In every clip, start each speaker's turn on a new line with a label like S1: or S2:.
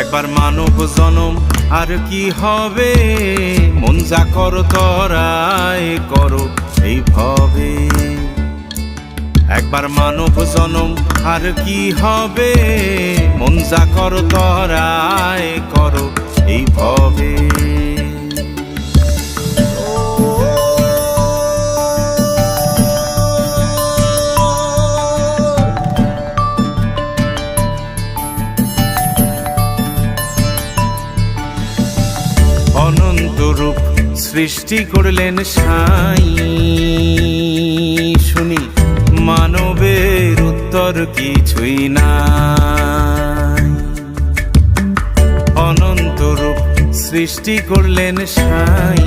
S1: একবার মানব জনম, আর কি হবে? মন যা করো, তরাই করো, এই ভবে। একবার মানব জনম, আর কি হবে? মন যা করো, তরাই করো, এই ভবে। সৃষ্টি করলেন সাই। শুনি, মানবের উত্তর কিছুই না অনন্ত রূপ সৃষ্টি করলেন সাই।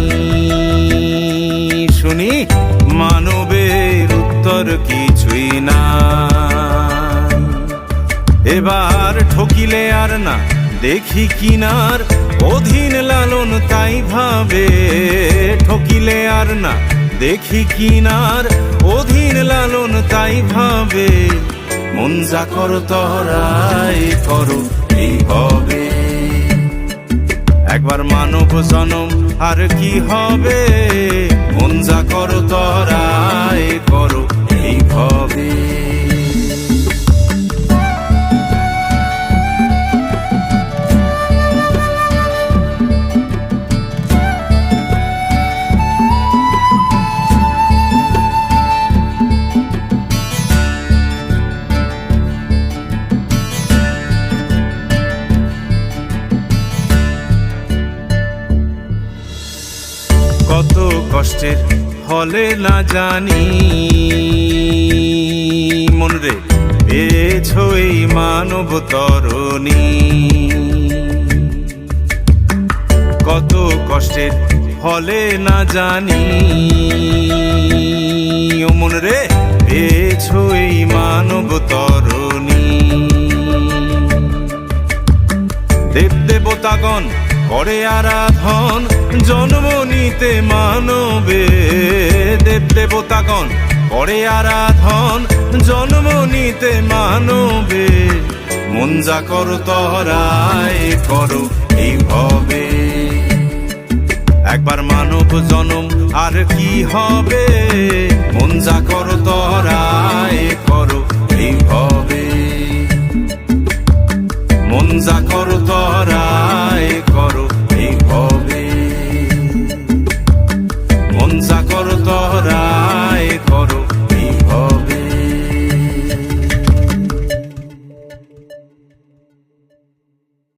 S1: শুনি, মানবের উত্তর কিছুই না এবার ঠকিলে আর না, দেখি কিনার অধীন লালন তাই ভাবে। ঠকিলে আর না, দেখি কিনার অধীন লালন তাই ভাবে, মন যা কর তরাই করো, এই হবে। একবার মানব জনম, আর কি হবে? মন যা কর তরাই করো কত কষ্টের হলে না জানি। মনরে পেয়েছ এই মানব তরণী। কত কষ্টের হলে না জানি। ও মনরে পেয়েছ এই মানব তরণী। দেব দেবতাগণ করে আরাধন, জন্ম নিতে মানবে দেব দেবতাগণ করে আরাধন, জন্ম নিতে মানবে। মন যা করো তহরায় করো এই ভবে একবার মানব জনম, আর কি হবে? মন যা করো তহরায় করো এই ভবে মন যা করো